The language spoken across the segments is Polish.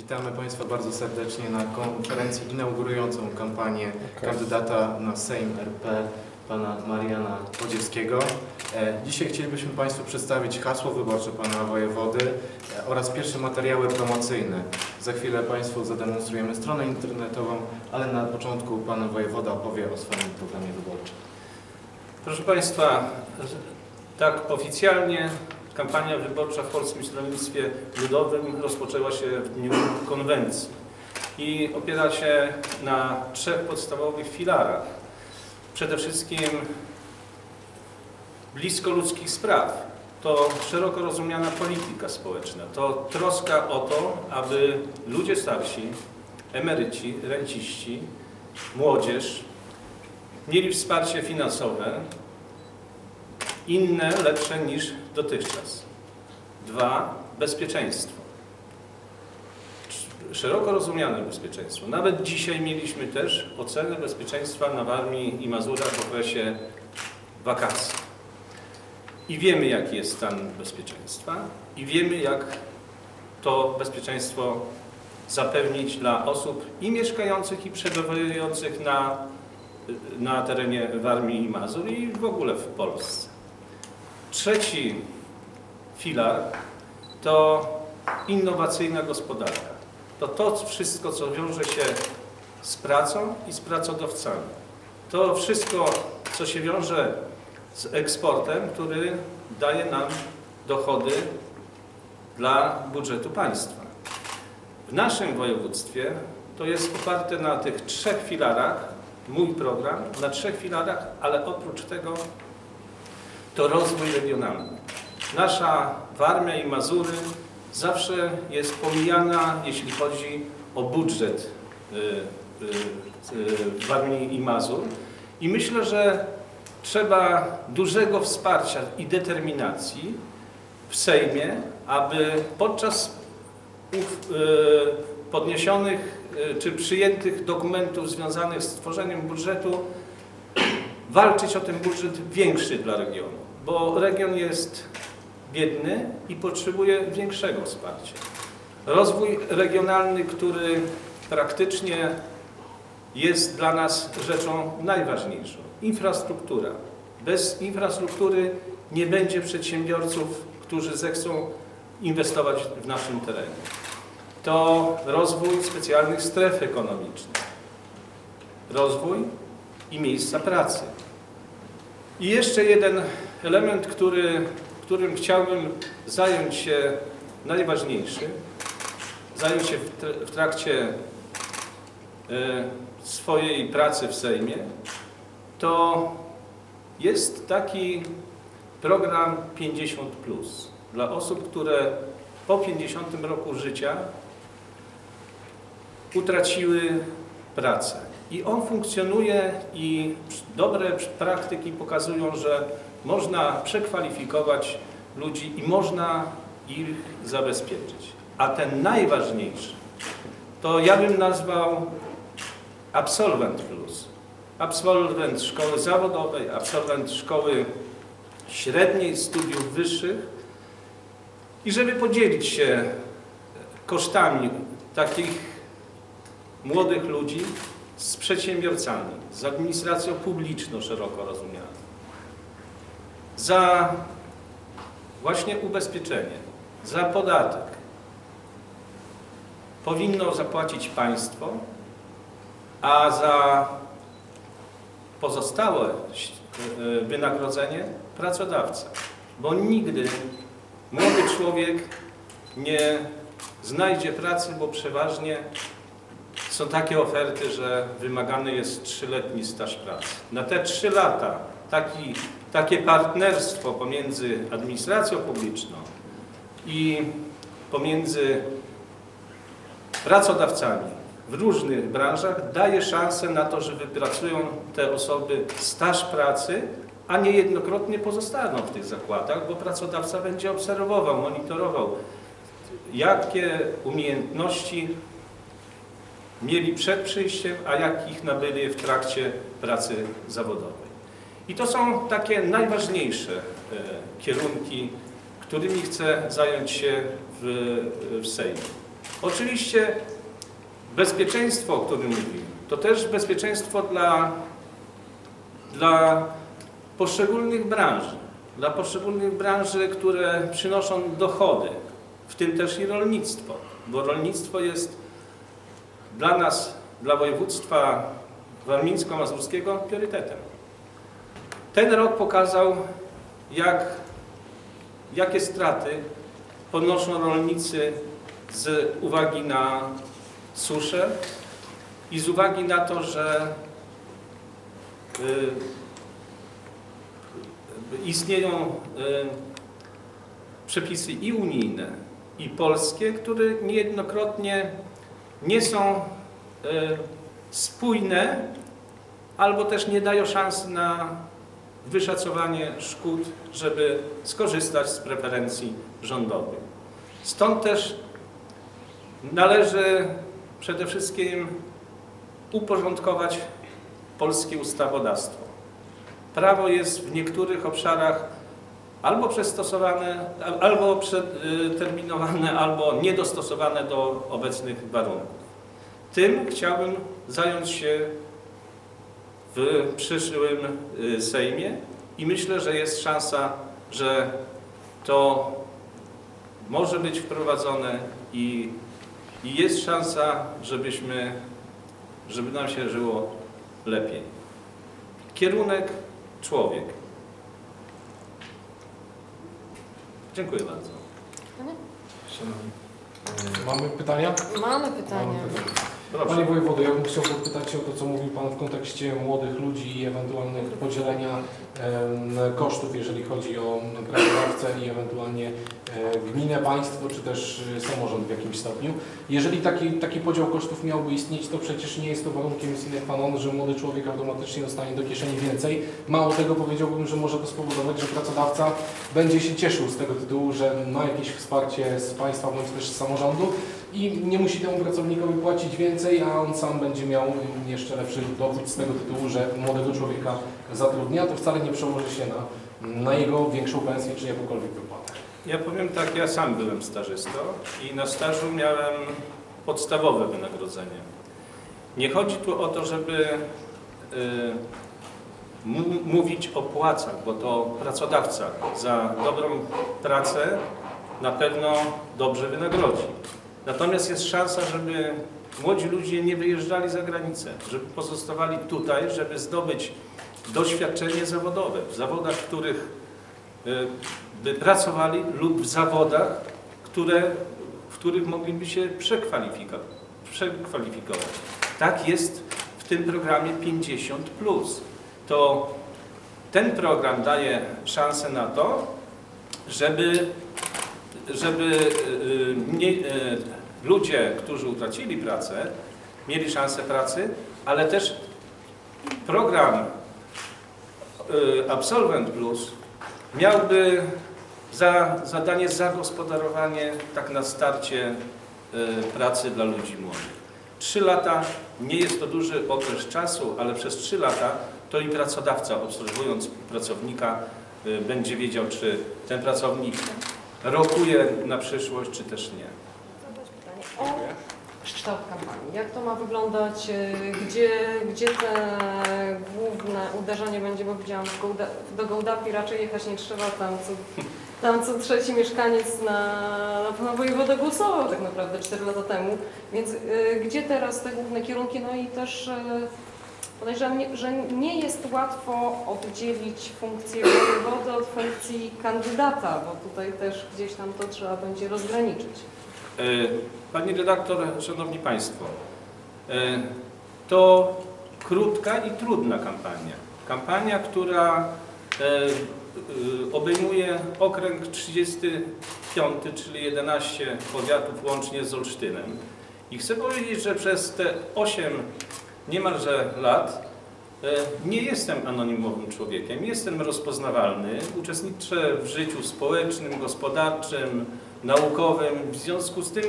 Witamy Państwa bardzo serdecznie na konferencji inaugurującą kampanię kandydata na Sejm RP, pana Mariana Podziewskiego. E, Dzisiaj chcielibyśmy Państwu przedstawić hasło wyborcze pana wojewody e, oraz pierwsze materiały promocyjne. Za chwilę Państwu zademonstrujemy stronę internetową, ale na początku pan wojewoda opowie o swoim programie wyborczym. Proszę Państwa, tak oficjalnie kampania wyborcza w Polskim Stronnictwie Ludowym rozpoczęła się w dniu konwencji i opiera się na trzech podstawowych filarach. Przede wszystkim blisko ludzkich spraw. To szeroko rozumiana polityka społeczna. To troska o to, aby ludzie starsi, emeryci, renciści, młodzież mieli wsparcie finansowe, inne, lepsze niż dotychczas. Dwa, bezpieczeństwo. Sz- Szeroko rozumiane bezpieczeństwo. Nawet dzisiaj mieliśmy też ocenę bezpieczeństwa na Warmii i Mazurach w okresie wakacji. I wiemy, jaki jest stan bezpieczeństwa i wiemy, jak to bezpieczeństwo zapewnić dla osób i mieszkających, i przebywających na, na terenie Warmii i Mazur i w ogóle w Polsce. Trzeci filar to innowacyjna gospodarka. To to wszystko, co wiąże się z pracą i z pracodawcami. To wszystko, co się wiąże z eksportem, który daje nam dochody dla budżetu państwa. W naszym województwie to jest oparte na tych trzech filarach, mój program, na trzech filarach, ale oprócz tego to rozwój regionalny. Nasza Warmia i Mazury zawsze jest pomijana, jeśli chodzi o budżet y, y, y, Warmii i Mazur. I myślę, że trzeba dużego wsparcia i determinacji w Sejmie, aby podczas podniesionych czy przyjętych dokumentów związanych z tworzeniem budżetu walczyć o ten budżet większy dla regionu, bo region jest biedny i potrzebuje większego wsparcia. Rozwój regionalny, który praktycznie jest dla nas rzeczą najważniejszą. Infrastruktura. Bez infrastruktury nie będzie przedsiębiorców, którzy zechcą inwestować w naszym terenie. To rozwój specjalnych stref ekonomicznych. Rozwój i miejsca pracy. I jeszcze jeden element, który, którym chciałbym zająć się najważniejszy, zająć się w, tr- w trakcie e, swojej pracy w Sejmie, to jest taki program 50 dla osób, które po 50 roku życia utraciły pracę. I on funkcjonuje i dobre praktyki pokazują, że można przekwalifikować ludzi i można ich zabezpieczyć. A ten najważniejszy to ja bym nazwał absolwent plus. Absolwent szkoły zawodowej, absolwent szkoły średniej, studiów wyższych i żeby podzielić się kosztami takich młodych ludzi z przedsiębiorcami, z administracją publiczną szeroko rozumianą, za właśnie ubezpieczenie, za podatek powinno zapłacić państwo, a za pozostałe wynagrodzenie pracodawca. Bo nigdy młody człowiek nie znajdzie pracy, bo przeważnie są takie oferty, że wymagany jest trzyletni staż pracy. Na te trzy lata taki, takie partnerstwo pomiędzy administracją publiczną i pomiędzy pracodawcami w różnych branżach daje szansę na to, że wypracują te osoby staż pracy, a niejednokrotnie pozostaną w tych zakładach, bo pracodawca będzie obserwował, monitorował, jakie umiejętności mieli przed przyjściem, a jak ich nabyli w trakcie pracy zawodowej. I to są takie najważniejsze e, kierunki, którymi chcę zająć się w, w Sejmie. Oczywiście bezpieczeństwo, o którym mówimy, to też bezpieczeństwo dla, dla poszczególnych branż, dla poszczególnych branży, które przynoszą dochody, w tym też i rolnictwo, bo rolnictwo jest dla nas, dla województwa warmińsko-mazurskiego priorytetem. Ten rok pokazał, jak, jakie straty ponoszą rolnicy z uwagi na suszę i z uwagi na to, że y, istnieją y, przepisy i unijne, i polskie, które niejednokrotnie nie są y, spójne albo też nie dają szansy na wyszacowanie szkód, żeby skorzystać z preferencji rządowych. Stąd też należy przede wszystkim uporządkować polskie ustawodawstwo. Prawo jest w niektórych obszarach albo przestosowane, al- albo przeterminowane, albo niedostosowane do obecnych warunków. Tym chciałbym zająć się w przyszłym y, Sejmie i myślę, że jest szansa, że to może być wprowadzone i, i jest szansa, żebyśmy, żeby nam się żyło lepiej. Kierunek człowiek. Dziękuję bardzo. Mamy pytania? Mamy pytanie. Mamy pytania. Proszę. Panie wojewodo, ja bym chciał podpytać się o to, co mówił Pan w kontekście młodych ludzi i ewentualnego podzielenia kosztów, jeżeli chodzi o pracodawcę i ewentualnie gminę, państwo, czy też e, samorząd w jakimś stopniu. Jeżeli taki, taki podział kosztów miałby istnieć, to przecież nie jest to warunkiem sine qua non, że młody człowiek automatycznie dostanie do kieszeni więcej. Mało tego powiedziałbym, że może to spowodować, że pracodawca będzie się cieszył z tego tytułu, że ma jakieś wsparcie z państwa bądź też z samorządu i nie musi temu pracownikowi płacić więcej, a on sam będzie miał jeszcze lepszy dochód z tego tytułu, że młodego człowieka zatrudnia, to wcale nie przełoży się na, na jego większą pensję czy jakąkolwiek. Ja powiem tak, ja sam byłem stażystą i na stażu miałem podstawowe wynagrodzenie. Nie chodzi tu o to, żeby y, mówić o płacach, bo to pracodawca za dobrą pracę na pewno dobrze wynagrodzi. Natomiast jest szansa, żeby młodzi ludzie nie wyjeżdżali za granicę, żeby pozostawali tutaj, żeby zdobyć doświadczenie zawodowe w zawodach, w których y, pracowali lub w zawodach, które, w których mogliby się przekwalifikować. Tak jest w tym programie 50. To ten program daje szansę na to, żeby, żeby y, nie, y, ludzie, którzy utracili pracę, mieli szansę pracy, ale też program y, Absolvent Plus miałby za zadanie zagospodarowanie tak na starcie y, pracy dla ludzi młodych. Trzy lata nie jest to duży okres czasu, ale przez trzy lata to i pracodawca obsługując pracownika y, będzie wiedział, czy ten pracownik rokuje na przyszłość, czy też nie. O kształt kampanii. Jak to ma wyglądać? e, Gdzie, gdzie te główne uderzenie będzie? Bo widziałam, do Gołdapi raczej jechać nie trzeba. Tam co, tam co trzeci mieszkaniec na, na wojewodę głosował tak naprawdę 4 lata temu. Więc e, gdzie teraz te główne kierunki? No i też e, podejrzewam, że nie jest łatwo oddzielić funkcję wojewody od funkcji kandydata, bo tutaj też gdzieś tam to trzeba będzie rozgraniczyć. E, Pani redaktor, Szanowni Państwo, e, to krótka i trudna kampania. Kampania, która e, obejmuje okręg 35, czyli 11 powiatów łącznie z Olsztynem. I chcę powiedzieć, że przez te 8 niemalże lat e, nie jestem anonimowym człowiekiem, jestem rozpoznawalny, uczestniczę w życiu społecznym, gospodarczym, naukowym. W związku z tym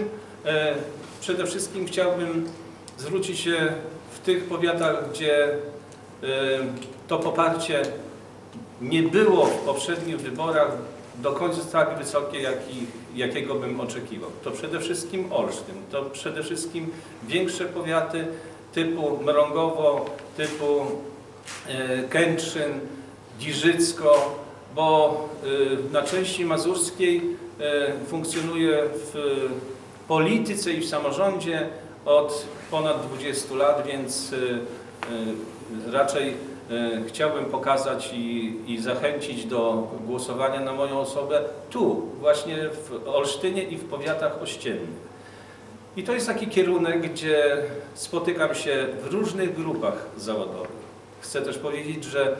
e, przede wszystkim chciałbym zwrócić się w tych powiatach, gdzie to poparcie nie było w poprzednich wyborach do końca tak wysokie, jakiego bym oczekiwał. To przede wszystkim Olsztyn, to przede wszystkim większe powiaty typu Mrągowo, typu e, Kętrzyn, Giżycko, bo e, na części mazurskiej e, funkcjonuje w polityce i w samorządzie od ponad 20 lat, więc raczej chciałbym pokazać i, i zachęcić do głosowania na moją osobę tu, właśnie w Olsztynie i w powiatach ościennych. I to jest taki kierunek, gdzie spotykam się w różnych grupach zawodowych. Chcę też powiedzieć, że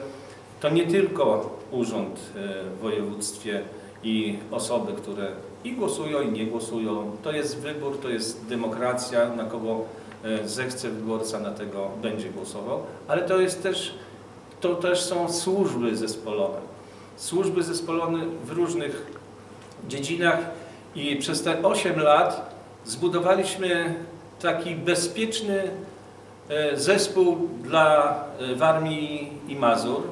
to nie tylko urząd e, w województwie i osoby, które i głosują, i nie głosują. To jest wybór, to jest demokracja, na kogo e, zechce wyborca, na tego będzie głosował, ale to jest też, to też są służby zespolone. Służby zespolone w różnych dziedzinach i przez te 8 lat zbudowaliśmy taki bezpieczny e, zespół dla e, Warmii i Mazur.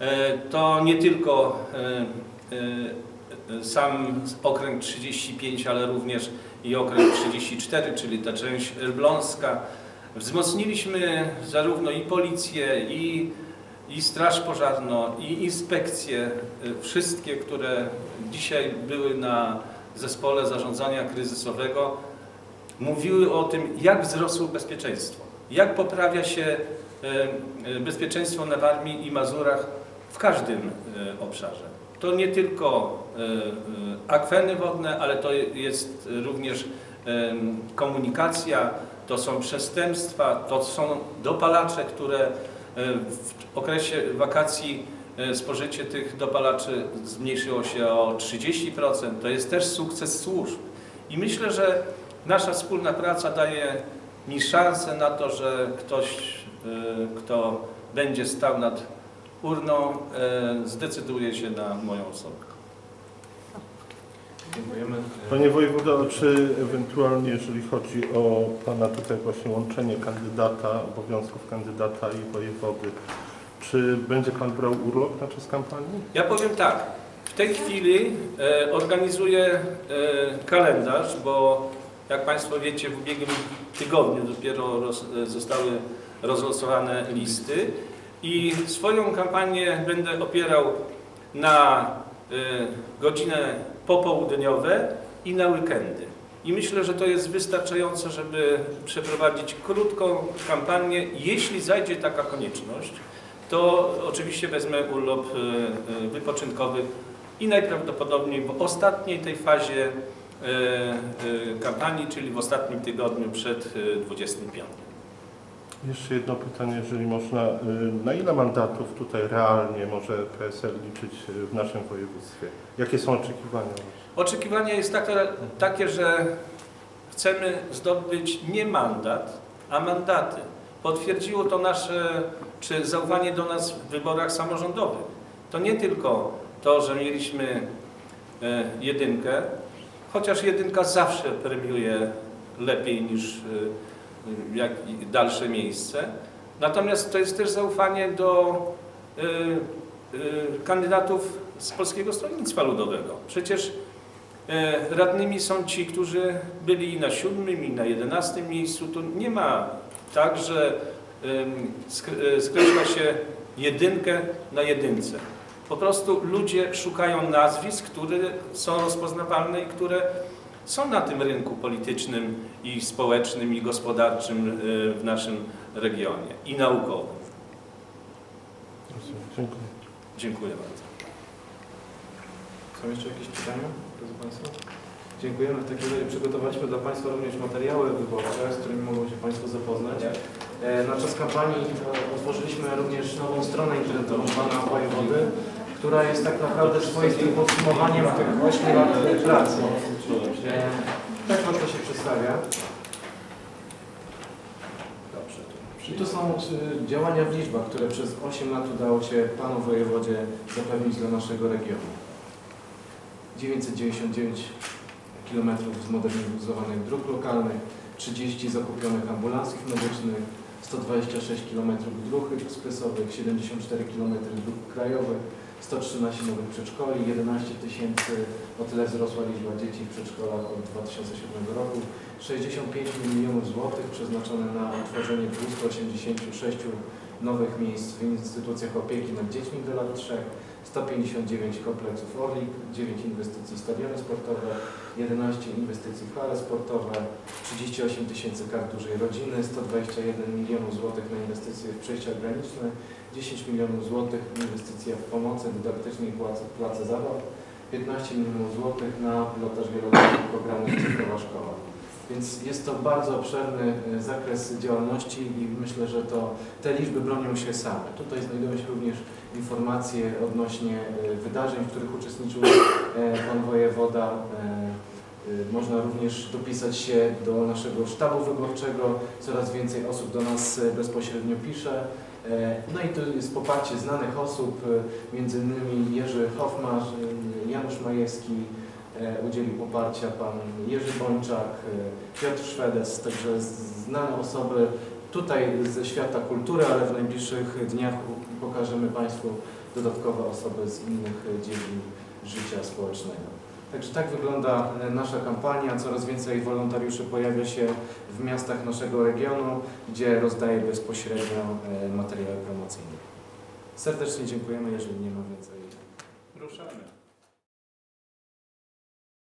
E, To nie tylko sam okręg 35, ale również i okręg 34, czyli ta część elbląska. Wzmocniliśmy zarówno i policję, i, i straż pożarną, i inspekcje, e, wszystkie, które dzisiaj były na zespole zarządzania kryzysowego, mówiły o tym, jak wzrosło bezpieczeństwo, jak poprawia się e, e, bezpieczeństwo na Warmii i Mazurach w każdym obszarze. To nie tylko akweny wodne, ale to jest również komunikacja, to są przestępstwa, to są dopalacze, które w okresie wakacji e, spożycie tych dopalaczy zmniejszyło się o 30%. To jest też sukces służb. I myślę, że nasza wspólna praca daje mi szansę na to, że ktoś, e, kto będzie stał nad urną, e, zdecyduje się na moją osobę. Dziękujemy. Panie wojewodo, czy ewentualnie, jeżeli chodzi o Pana tutaj właśnie łączenie kandydata, obowiązków kandydata i wojewody, czy będzie Pan brał urlop na czas kampanii? Ja powiem tak, w tej chwili e, organizuję e, kalendarz, bo jak Państwo wiecie, w ubiegłym tygodniu dopiero roz, e, zostały rozlosowane listy i swoją kampanię będę opierał na e, godzinę popołudniowe i na weekendy. I myślę, że to jest wystarczające, żeby przeprowadzić krótką kampanię. Jeśli zajdzie taka konieczność, to oczywiście wezmę urlop e, e, wypoczynkowy i najprawdopodobniej w ostatniej tej fazie e, kampanii, czyli w ostatnim tygodniu przed e, 25. Jeszcze jedno pytanie, jeżeli można. Y, Na ile mandatów tutaj realnie może PSL liczyć y, w naszym województwie? Jakie są oczekiwania? Oczekiwanie jest takie, takie, że chcemy zdobyć nie mandat, a mandaty. Potwierdziło to nasze, czy zaufanie do nas w wyborach samorządowych. To nie tylko to, że mieliśmy e, jedynkę, chociaż jedynka zawsze premiuje lepiej niż jak dalsze miejsce. Natomiast to jest też zaufanie do e, e, kandydatów z Polskiego Stronnictwa Ludowego. Przecież e, radnymi są ci, którzy byli na siódmym, i na jedenastym miejscu. Tu nie ma tak, że e, skreśla się jedynkę na jedynce. Po prostu ludzie szukają nazwisk, które są rozpoznawalne i które są na tym rynku politycznym i społecznym i gospodarczym e, w naszym regionie i naukowym. Dziękuję. Dziękuję bardzo. Są jeszcze jakieś pytania, drodzy Państwo? Dziękujemy. W takim razie przygotowaliśmy dla Państwa również materiały wyborcze, z którymi mogą się Państwo zapoznać. E, Na czas kampanii e, otworzyliśmy również nową stronę internetową Pana Wojewody, która jest tak naprawdę swoistym podsumowaniem tych 8 lat pracy. Tak to się przedstawia. I tu są y, działania w liczbach, które przez 8 lat udało się Panu Wojewodzie zapewnić dla naszego regionu. 999 km zmodernizowanych dróg lokalnych, 30 zakupionych ambulansów medycznych, 126 km dróg ekspresowych, 74 km dróg krajowych, 113 nowych przedszkoli, 11 tysięcy, o tyle wzrosła liczba dzieci w przedszkolach od 2007 roku, 65 milionów złotych przeznaczone na utworzenie 286 nowych miejsc w instytucjach opieki nad dziećmi do lat 3, 159 kompleksów Orlik, 9 inwestycji w stadiony sportowe, 11 inwestycji w hale sportowe, 38 tysięcy kart dużej rodziny, 121 milionów złotych na inwestycje w przejścia graniczne, 10 milionów złotych inwestycja w pomocy dydaktycznej i place, place zabaw, 15 milionów złotych na pilotaż wieloletniego programu Cyfrowa Szkoła. Więc jest to bardzo obszerny e, zakres działalności i myślę, że to te liczby bronią się same. Tutaj znajdują się również informacje odnośnie e, wydarzeń, w których uczestniczył e, Pan Wojewoda. Można również dopisać się do naszego sztabu wyborczego. Coraz więcej osób do nas bezpośrednio pisze. E, No i tu jest poparcie znanych osób, e, między innymi Jerzy Hoffmarz, e, Janusz Majewski, udzielił poparcia pan Jerzy Bończak, Piotr Szwedes, także znane osoby tutaj ze świata kultury, ale w najbliższych dniach pokażemy Państwu dodatkowe osoby z innych dziedzin życia społecznego. Także tak wygląda e, nasza kampania. Coraz więcej wolontariuszy pojawia się w miastach naszego regionu, gdzie rozdaje bezpośrednio e, materiały promocyjne. Serdecznie dziękujemy, jeżeli nie ma więcej. Ruszamy.